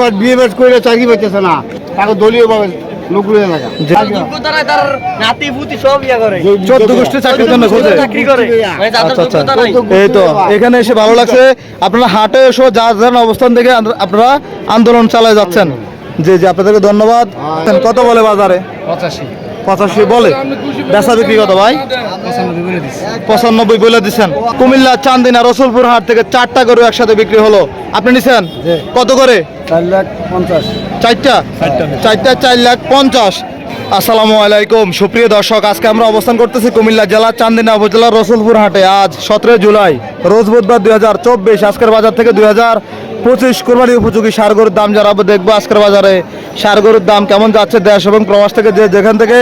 বাদ বিয়ে করে চাকরি পাইতেছে না। তাকে দলীয় ভাবে যে ইয়া মানে আচ্ছা আচ্ছা। যোগ্যতা নাই এই তো এখানে এসে ভালো লাগছে। আপনারা হাটে এসো যার যার অবস্থান থেকে আপনারা আন্দোলন চালায় যাচ্ছেন। জি জি আপনাদেরকে ধন্যবাদ। কত বলে বাজারে? পঁচাশি। পঁচাশি বলে। বেচা বিক্রি কত ভাই? পঁচানব্বই বলে দিচ্ছেন কুমিল্লা চান্দিনা রসুলপুর হাট থেকে চারটা গরু একসাথে বিক্রি হলো। আপনি নিছেন? কত করে? চার লাখ পঞ্চাশ। চারটা? চারটা চার লাখ পঞ্চাশ। আসসালামু আলাইকুম। সুপ্রিয় দর্শক আজকে আমরা অবস্থান করতেছি কুমিল্লা জেলা চান্দিনা উপজেলার রসুলপুর হাটে। আজ সতেরো জুলাই রোজ বুধবার দুই হাজার চব্বিশ আজকের বাজার থেকে দুই হাজার পঁচিশ কোরবানি উপযোগী সার গরুর দাম জানাব দেখব আজকের বাজারে সার গরুর দাম কেমন যাচ্ছে দেশ এবং প্রবাস থেকে যে যেখান থেকে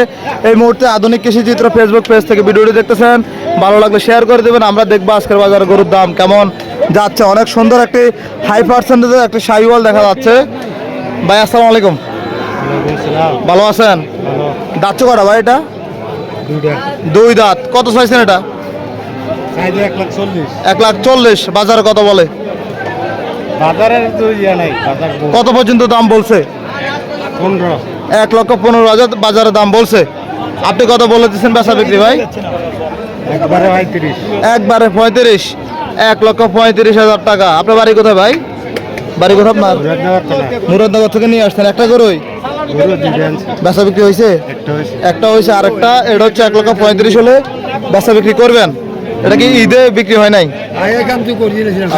এই মুহূর্তে আধুনিক কৃষি চিত্র ফেসবুক পেজ থেকে ভিডিওটি দেখতেছেন ভালো লাগলে শেয়ার করে দেবেন আমরা দেখব আজকের বাজারে গরুর দাম কেমন যাচ্ছে। অনেক সুন্দর একটি হাই পার্সেন্টেজের একটি সাইওয়াল দেখা যাচ্ছে। ভাই আসসালামু আলাইকুম। ভালো আছেন? দাঁত কটা ভাই এটা? দুই দাঁত। কত চাইছেন এটা? এক লাখ চল্লিশ। এক লাখ চল্লিশ। বাজারে কত বলে? বাজারের তো ইয়ে নাই বাজার কত পর্যন্ত দাম বলছে? পনেরো। এক লক্ষ পনেরো হাজার বাজারে দাম বলছে। আপনি কত বলে দিচ্ছেন বেচা বিক্রি ভাই? একবারে পঁয়ত্রিশ। একবারে পঁয়ত্রিশ। এক লক্ষ পঁয়ত্রিশ হাজার টাকা। আপনার বাড়ি কোথায় ভাই? বাড়ি কোথায় আপনার? মুরাদনগর থেকে নিয়ে আসছেন। একটা গরুই? বেচা বিক্রি হয়েছে। একটা হয়েছে আর একটা। এটা হচ্ছে এক লক্ষ পঁয়ত্রিশ হলে বেচা বিক্রি করবেন? এটা কি ঈদে বিক্রি হয় নাই?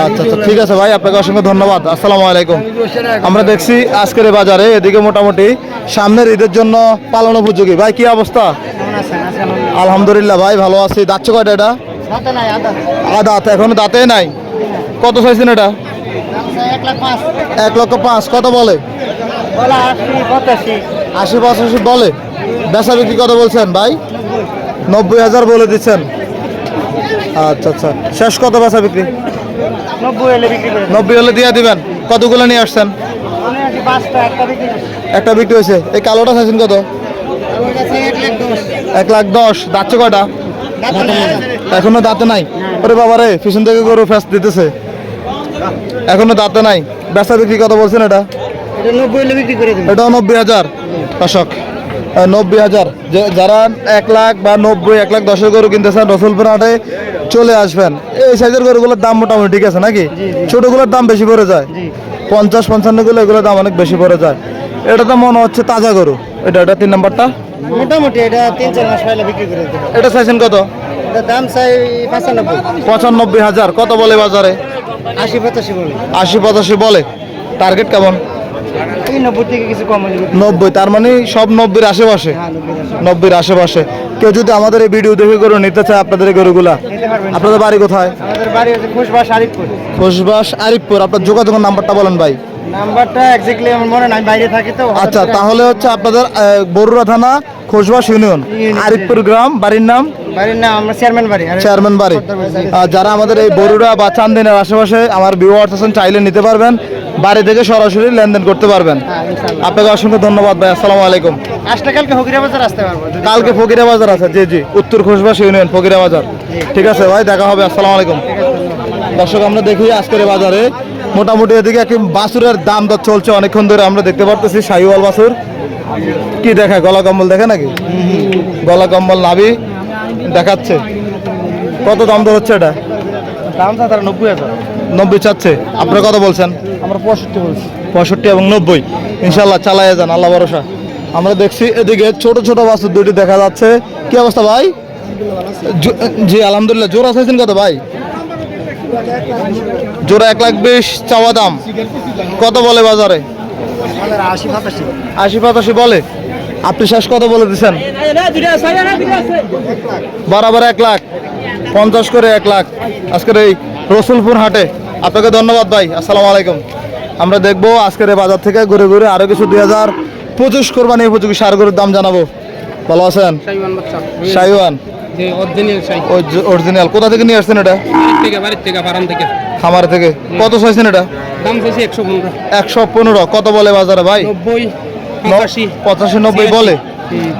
আচ্ছা আচ্ছা ঠিক আছে ভাই আপনাকে অসংখ্য ধন্যবাদ। আসসালামু আলাইকুম। আমরা দেখছি আজকের বাজারে এদিকে মোটামুটি সামনের ঈদের জন্য পালন উপযোগী। ভাই কি অবস্থা? আলহামদুলিল্লাহ। ভাই ভালো আছি। যাচ্ছে কয়টা এটা? আদাত এখনও দাঁতে নাই? কত চাইছেন এটা? এক লক্ষ পাঁচ কত বলে? আশি পঁচাশি বলে। বেচা বিক্রি কত বলছেন ভাই? নব্বই হাজার বলে দিচ্ছেন। আচ্ছা আচ্ছা। শেষ কত বেচা বিক্রি? নব্বই হলে দিয়ে দিবেন। কতগুলো নিয়ে আসছেন? একটা বিক্রি হয়েছে। এই কালোটা চাইছেন কত? এক লাখ দশ। যাচ্ছে কয়টা? এখনও দাঁতে নাই? ওরে বাবা রে পিছন থেকে গরু ফ্যাস দিতেছে। এখনও দাঁতে নাই। বেচা বিক্রি কত বলছেন এটা? এটা নব্বই হাজার। দশক নব্বই হাজার। যারা এক লাখ বা নব্বই এক লাখ দশের গরু কিনতে চান রসুলপুর হাটে চলে আসবেন। এই সাইজের গরুগুলোর দাম মোটামুটি ঠিক আছে নাকি? ছোটগুলোর দাম বেশি পড়ে যায়। পঞ্চাশ পঞ্চান্নগুলো এগুলোর দাম অনেক বেশি পড়ে যায়। এটা তো মনে হচ্ছে তাজা গরু। এটা এটা তিন নাম্বারটা? মোটামুটি এটা তিন চার মাস পাইলে বিক্রি করে এটা চাইছেন কত? দাম চাই পঁচানব্বই। পঁচানব্বই হাজার। কত বলে বাজারে? আশি পঁচাশি বলে। আশি পঁচাশি বলে। টার্গেট কেমন? নব্বই তার মানে সব নব্বইয়ের আশেপাশে। হ্যাঁ নব্বইয়ের আশেপাশে। কেউ যদি আমাদের এই ভিডিও দেখে গরু নিতে চায় আপনাদের এই গরুগুলা আপনাদের বাড়ি কোথায়? খোসবাস আরিফপুর। আপনার যোগাযোগের নাম্বারটা বলেন ভাই। নাম্বারটা এক্স্যাক্টলি আমার মনে নাই বাইরে থাকি তো। আচ্ছা তাহলে হচ্ছে আপনাদের বরুড়া থানা খোসবাস ইউনিয়ন। আরিফপুর গ্রাম বাড়ির নাম? চেয়ারম্যান বাড়ি যারা আমাদের এই বরুড়া বা চান্দিনের আশেপাশে আমার ভিউয়ার্স আছেন চাইলে নিতে পারবেন। বাড়ি থেকে সরাসরি লেনদেন করতে পারবেন। হ্যাঁ, আপনাকে অসংখ্য ধন্যবাদ ভাই আসসালামু আলাইকুম। কালকে হকিরা বাজার আসতে পারব কালকে ফকিরা বাজার আছে জি জি উত্তর খোসবাস ইউনিয়ন ফকিরা বাজার ঠিক আছে ভাই দেখা হবে আসসালামু আলাইকুম। দর্শক আমরা দেখি আজকের বাজারে মোটামুটি এদিকে একটি বাসুরের দাম দর চলছে অনেকক্ষণ ধরে আমরা দেখতে পারতেছি শাহিওয়াল বাসুর। কি দেখা গলা কম্বল দেখে নাকি? গলা কম্বল নাভি। দেখাচ্ছে। কত দাম দর হচ্ছে এটা? দাম তো তার নব্বই হাজার। নব্বই চাচ্ছে। আপনারা কত বলছেন? আমরা পঁয়ষট্টি বলছি। পঁয়ষট্টি এবং নব্বই। ইনশাল্লাহ চালাইয়া যান আল্লাহ ভরসা। আমরা দেখছি এদিকে ছোট ছোট বাসুর দুটি দেখা যাচ্ছে। কি অবস্থা ভাই? জো- আলহামদুলিল্লাহ। জোড়া চাইছেন কত ভাই? জোড়া এক লাখ বিশ চাওয়া দাম। কত বলে বাজারে? আশি সাতাশি বলে? আপনি শেষ কত বলে দিচ্ছেন বরাবর এক লাখ পঞ্চাশ করে এক লাখ। আজকের এই রসুলপুর হাটে আপনাকে ধন্যবাদ ভাই আসসালামু আলাইকুম। আমরা দেখব আজকের এই বাজার থেকে ঘুরে ঘুরে আরও কিছু দুই হাজার পঁচিশ কোরবানি উপযোগী সার গরুর দাম জানাব। ভালো আছেন? সাইওয়ান অরিজিনাল কোথা থেকে নিয়ে আসছেন এটা? খামার থেকে। কত চাইছেন এটা? একশো পনেরো। কত বলে বাজারে ভাই? পঁচাশি নব্বই বলে?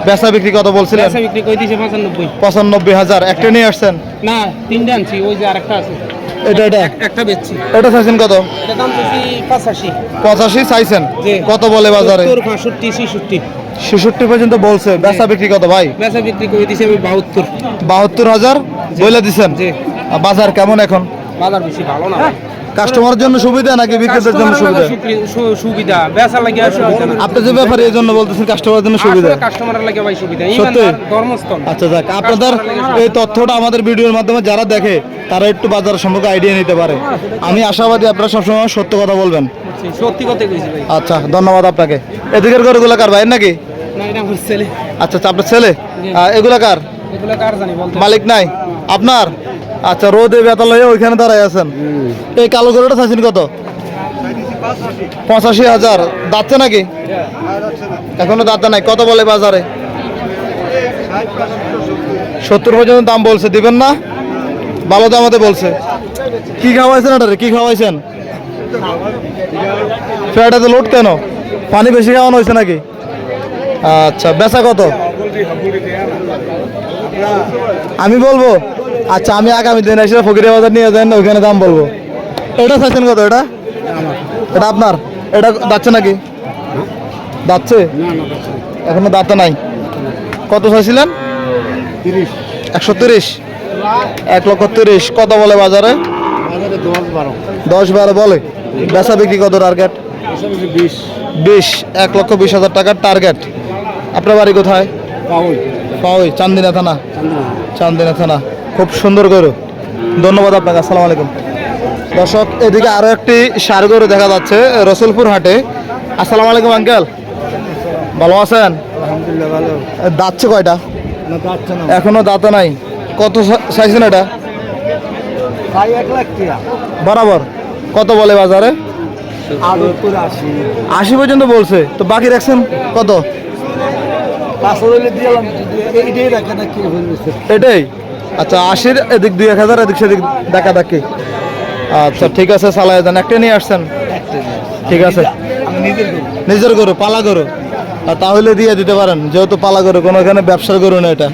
বেচা বিক্রি কত বলছিলেন? বিক্রি করে দিয়েছে পঁচানব্বই। পঁচানব্বই হাজার। একটা নিয়ে আসছেন? না তিনটে আনছি ওই যে আরেকটা আছে। এটা এটা? একটা বেচছি। চাইছেন কত? এটা দাম চাইছি পাঁচাশি। পঁচাশি চাইছেন? কত বলে বাজারে? সত্তর পঁয়ষট্টি ছেষট্টি। ছেষট্টি পর্যন্ত বলছে। বেচা বিক্রি কত ভাই? বেচা বিক্রি করে দিছি আমি বাহাত্তর। বাহাত্তর হাজার? বলে দিচ্ছেন জি। বাজার কেমন এখন? বাজার বেশি ভালো না কাস্টমারের জন্য সুবিধা নাকি বিক্রেতার জন্য সুবিধা? সুবিধা। বেচা লাগে আপনি যে ব্যাপারে এই জন্য বলতেছেন কাস্টমারের জন্য সুবিধা। কাস্টমারের লাগে ভাই সুবিধা। সত্যি? ধর্মস্থল। আচ্ছা যাক আপনাদের এই তথ্যটা আমাদের ভিডিওর মাধ্যমে যারা দেখে তারা একটু বাজার সম্পর্কে আইডিয়া নিতে পারে। আমি আশাবাদী আপনারা সবসময় সত্য কথা বলবেন। সত্যি কথা কইছি ভাই। আচ্ছা ধন্যবাদ আপনাকে। এদিকের গরুগুলো কার ভাই নাকি? না এটা আমার ছেলে। আচ্ছা আচ্ছা আপনার ছেলে? এগুলা কার? এগুলো কার জানি বলতে মালিক নাই? আপনার? আচ্ছা রোদে বেতাল হয়ে ওইখানে দাঁড়ায় আছেন? এই কালো গরুটা চাইছেন কত? পঁচাশি হাজার। দাঁতছে নাকি? এখনও দাঁতে নাই। কত বলে বাজারে? সত্তর পর্যন্ত দাম বলছে। দিবেন না? ভালো দামাতে বলছে। কি খাওয়াইছেন এটারে? কি খাওয়াইছেন? ফ্যাটাতে লোড কেন? পানি বেশি খাওয়ানো হয়েছে নাকি? আচ্ছা বেচা কত? আমি বলব আচ্ছা আমি আগামী দিন এসে ফকিরের বাজার নিয়ে যান ওইখানে দাম বলব। এটা চাইছেন কত এটা? এটা আপনার? এটা যাচ্ছে নাকি? যাচ্ছে? এখনও দাঁতে নাই। কত চাইছিলেন? একশো তিরিশ। এক লক্ষ তিরিশ। কত বলে বাজারে? দশ বারো। বলে। বেচা বিক্রি কত টার্গেট বিশ। এক লক্ষ বিশ হাজার টাকার টার্গেট আপনার বাড়ি কোথায়? পাউল পাওই চান্দিনা থানা। চান্দিনা থানা। খুব সুন্দর গরু। ধন্যবাদ আপনাকে আসসালামু আলাইকুম। দর্শক এদিকে আরও একটি সার গরু দেখা যাচ্ছে রসুলপুর হাটে। আসসালামু আলাইকুম আঙ্কেল। ভালো আছেন? আলহামদুলিল্লাহ ভালো। দাঁতছে কয়টা? এখনও দাঁতে নাই। কত চাইছেন এটা? বরাবর। কত বলে বাজারে? আশি। পর্যন্ত বলছে। তো বাকি রাখছেন কত? এটাই? আচ্ছা আশির এদিক দুই এক হাজার, এদিক সেদিক দেখা দেখি আচ্ছা ঠিক আছে সালাই দেন একটা নিয়ে আসছেন? ঠিক আছে। নিজের গরু, পালা গরু। তাহলে দিয়ে দিতে পারেন, যেহেতু পালা গরু, কোনো এখানে ব্যবসার গরু না এটা।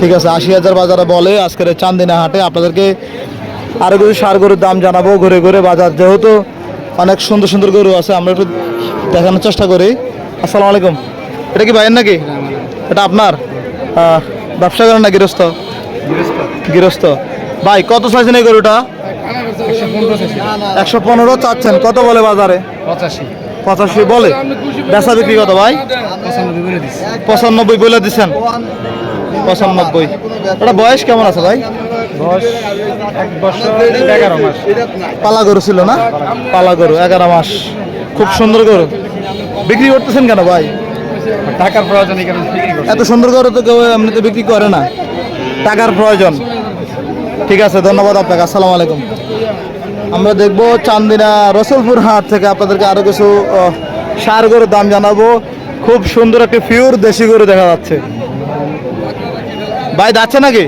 ঠিক আছে, আশি হাজার বাজারে বলে আজকের চান্দিনা হাটে আপনাদেরকে আরও কিছু সার গরুর দাম জানাব ঘুরে ঘুরে বাজার। যেহেতু অনেক সুন্দর সুন্দর গরু আছে, আমরা একটু দেখানোর চেষ্টা করি। আসসালামু আলাইকুম। এটা কি ভাইয়ের নাকি? এটা আপনার? ব্যবসা করেন না গৃহস্থ? গৃহস্থ। ভাই কত চাইছেন এই গরুটা? একশো পনেরো চাচ্ছেন। কত বলে বাজারে? পঁচাশি। পঁচাশি বলে। বেচা বিক্রি কত ভাই? পঁচানব্বই বলে দিচ্ছেন পঁচানব্বই এটা বয়স কেমন আছে ভাই? পালা গরু ছিল না? পালা গরু এগারো মাস। খুব সুন্দর গরু। বিক্রি করতেছেন কেন ভাই? টাকার প্রয়োজন এত সুন্দর গরু তো কেউ এমনিতে বিক্রি করে না। টাকার প্রয়োজন। ঠিক আছে, ধন্যবাদ আপনাকে, আসসালামু আলাইকুম। আমরা দেখব চান্দিনা রসুলপুর হাট থেকে আপনাদেরকে আরও কিছু সার গরুর দাম জানাব। খুব সুন্দর একটি পিওর দেশি গরু দেখা যাচ্ছে। ভাই দাচ্ছে নাকি?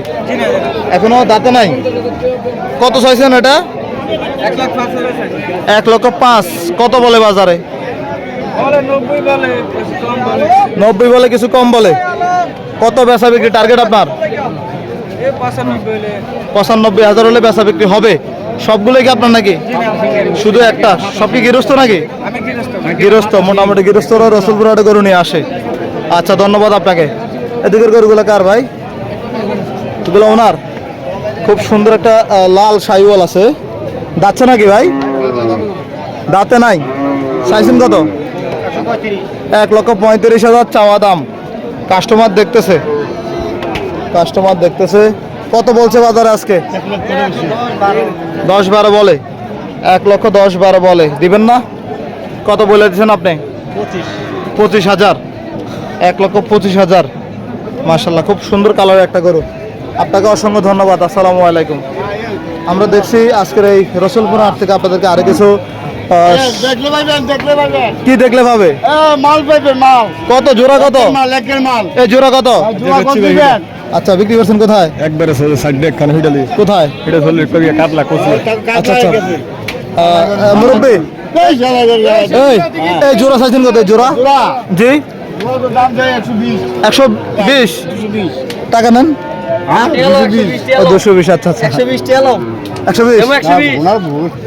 এখনও দাঁতে নাই? কত চাইছেন এটা? এক লক্ষ পাঁচ। কত বলে বাজারে? নব্বই বলে, কিছু কম বলে। কত বেচা বিক্রি টার্গেট আপনার? পঁচানব্বই হাজার হলে বেচা বিক্রি হবে। সবগুলোই কি আপনার নাকি? শুধু একটা? সব কি গৃহস্থ নাকি? গৃহস্থ, মোটামুটি গৃহস্থরা রসুলপুর গরু নিয়ে আসে। আচ্ছা ধন্যবাদ আপনাকে। এদিকের গরুগুলো কার ভাই? এগুলো ওনার? খুব সুন্দর একটা লাল সাইওয়াল আছে। দাচ্ছে নাকি ভাই? দাঁতে নাই? চাইছেন কত? এক লক্ষ পঁয়ত্রিশ হাজার চাওয়া দাম। কাস্টমার দেখতেছে। কাস্টমার দেখতেছে। কত বলছে বাজার আজকে? দশ বারো বলে। এক লক্ষ দশ বারো বলে। দিবেন না? কত বলে দিচ্ছেন আপনি? পঁচিশ হাজার। এক লক্ষ পঁচিশ হাজার। মার্শাল্লাহ খুব সুন্দর কালার একটা গরু। আপনাকে অসংখ্য ধন্যবাদ। আসসালামু আলাইকুম। আমরা দেখছি আজকের এই রসুলপুর হাট থেকে আপনাদেরকে আরও কিছু কি দেখলে পাবে? মাল পাইবেন মাল। কত? জোড়া কত? মাল একের মাল। এই জোড়া কত? আচ্ছা বিক্রি করছেন কোথায়? একবারে সাইড কোথায়? এটা কাটলা কচি আচ্ছা আচ্ছা। মুরব্বী? এই জোড়া চাইছেন কত? জোড়া? জি। জোড়া দাম যায় একশো বিশ। টাকা নেন। হ্যাঁ দুশো বিশ। দুশো বিশ আচ্ছা আচ্ছা। একশো বিশ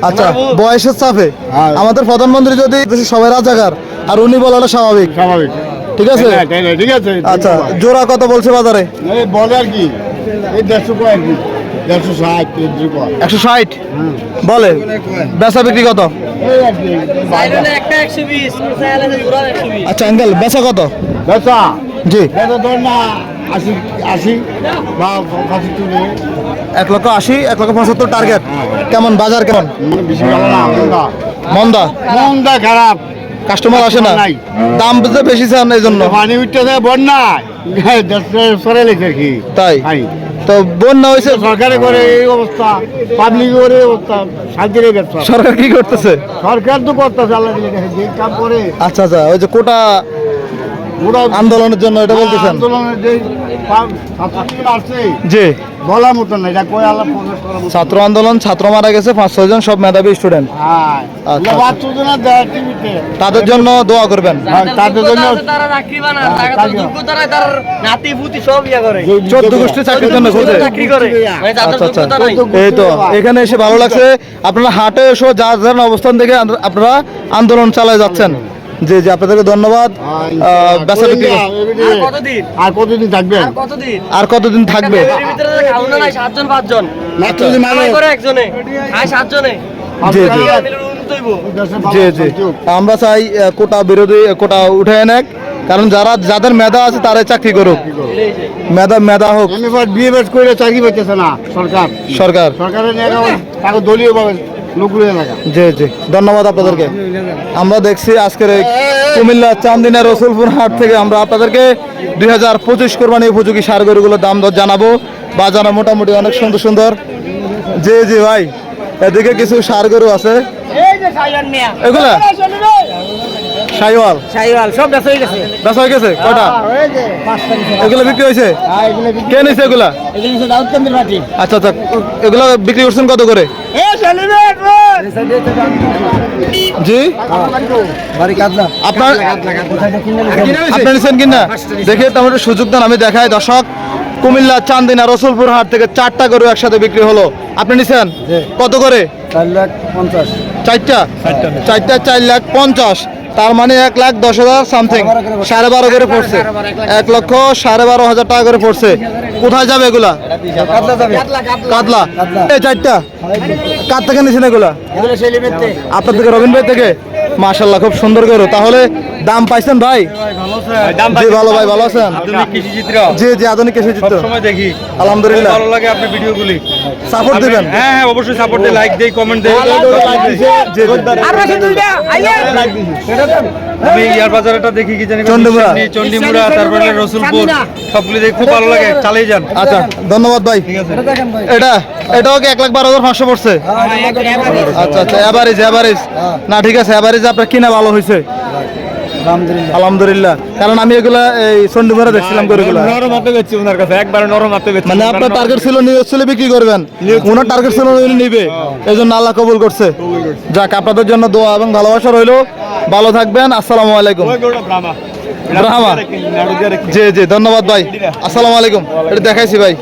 আচ্ছা বয়সের চাপে। হ্যাঁ। আমাদের প্রধানমন্ত্রী যদি সবাই রাজাকার আর উনি বলাটা স্বাভাবিক। স্বাভাবিক। ঠিক আছে? তাই না, তাই না, ঠিক আছে আচ্ছা জোড়া কত বলছে বাজারে? বলে আর কি এই দেড়শো আর কি একশো ষাট? বলে বেচা বিক্রি কত? আচ্ছা আঙ্কেল বেচা কত? বেচা? জি। এক লক্ষ আশি এক লক্ষ পঁচাত্তর টার্গেট কেমন বাজার কেমন? মানে মন্দা। মন্দা খারাপ। কাস্টমার আসে না। দাম তো বেশি চান এই জন্য পানি উঠতেছে বন্যায় সরে কি। তাই? তো বন্যা হয়েছে সরকারে করে এই অবস্থা পাবলিক করে এই অবস্থা শান্তির ব্যবসা। সরকার কি করতেছে? সরকার তো করতেছে আল্লাহ কাম করে। আচ্ছা আচ্ছা ওই যে কোটা আন্দোলনের জন্য এটা বলতেছেন? আন্দোলনের যে আসছে জি। বলার মতন না এটা কই মতন। ছাত্র আন্দোলন ছাত্র মারা গেছে পাঁচ ছয় জন সব মেধাবী স্টুডেন্ট হ্যাঁ আচ্ছা, টিভিতে তাদের জন্য দোয়া করবেন। হ্যাঁ, তাদের জন্য হ্যাঁ, ইয়া চোদ্দ গোষ্ঠী চাকরির জন্য মানে তাদের আচ্ছা আচ্ছা। এই তো এখানে এসে ভালো লাগছে। আপনারা হাটে এসো যার যার অবস্থান থেকে আপনারা আন্দোলন চালায় যাচ্ছেন। জি জি আপনাদেরকে ধন্যবাদ। বেচা বিক্রি আর কতদিন? আর কতদিন থাকবেন? আর কতদিন? থাকবে? সাতজন পাঁচজন। মানে একজনে। সাতজনে। জি, জি। আমরা চাই কোটা বিরোধী কোটা উঠে নেক কারণ যারা যাদের মেধা আছে তারাই চাকরি করুক। মেধা মেধা হোক। করে চাকরি পাইতেছে না সরকার। সরকার। সরকারের দলীয় ভাবে জি জি। ধন্যবাদ আপনাদেরকে। আমরা দেখছি আজকের এই কুমিল্লা চান্দিনা রসুলপুর হাট থেকে আমরা আপনাদেরকে দুই হাজার পঁচিশ কোরবানি উপযোগী সার গরুগুলোর দাম দর জানাব। বাজারে মোটামুটি অনেক সুন্দর সুন্দর। জি জি ভাই। এদিকে কিছু সার গরু আছে। এগুলা? সাইওয়াল শাহিওয়াল সব ব্যস্ত হয়ে গেছে। বেচা হয়ে গেছে? কয়টা? এগুলো বিক্রি হয়েছে? কে নিছে এগুলা? আচ্ছা আচ্ছা এগুলো বিক্রি করছেন কত করে? জি? আপনার আপনার নিছেন? কিনা দেখে তো আমাদের সুযোগ দেন আমি দেখাই। দর্শক কুমিল্লা চান্দিনা রসুলপুর হাট থেকে চারটা গরু একসাথে বিক্রি হলো। আপনি নিছেন? কত করে? চার লাখ পঞ্চাশ। চারটা? চারটা চার লাখ পঞ্চাশ। তার মানে এক লাখ দশ হাজার সামথিং সাড়ে বারো করে পড়ছে। এক লক্ষ সাড়ে বারো হাজার টাকা করে পড়ছে। কোথায় যাবে এগুলা? কাতলা। এই চারটা। কার থেকে নিয়েছেন এগুলা? আপনার থেকে রবীন্দ্র থেকে? মাশাল্লাহ, খুব সুন্দর করো তাহলে দাম পাইছেন ভাই? জি ভালো ভাই ভালো আছেন। জি জি আধুনিক কৃষি চিত্র দেখি। আলহামদুলিল্লাহ। ভালো লাগে আপনার ভিডিওগুলি। সাপোর্ট দিবেন? হ্যাঁ হ্যাঁ অবশ্যই সাপোর্ট দিয়ে লাইক দেই কমেন্ট দেই। আমি ইয়ার বাজারটা দেখি কি জানি চণ্ডীমুড়া। মিশন নিয়ে, চণ্ডীমুড়া তারপরে রসুলপুর। সবগুলি দেখি খুব ভালো লাগে চালিয়ে যান। আচ্ছা ধন্যবাদ ভাই। এটা এটাও কি এক লাখ বারো হাজার পাঁচশো পড়ছে? আচ্ছা আচ্ছা এভারেজ এভারেজ না ঠিক আছে এভারেজ আপনার কিনা ভালো হয়েছে আলহামদুলিল্লাহ। কারণ আমি এগুলা এই দেখছিলাম গরুগুলা। নরম হাতে বেচছি ওনার কাছে একবারে নরম হাতে বেচছি। মানে আপনার টার্গেট ছিল নিউজ ছিল বিক্রি করবেন। ওনার টার্গেট ছিল উনি নিবে। এই জন্য আল্লাহ কবুল করছে। যাক আপনাদের জন্য দোয়া এবং ভালোবাসা রইল। ভালো থাকবেন। আসসালামু আলাইকুম। ব্রাহ্মা। জি জি ধন্যবাদ ভাই। আসসালামু আলাইকুম। এটা দেখাইছি ভাই।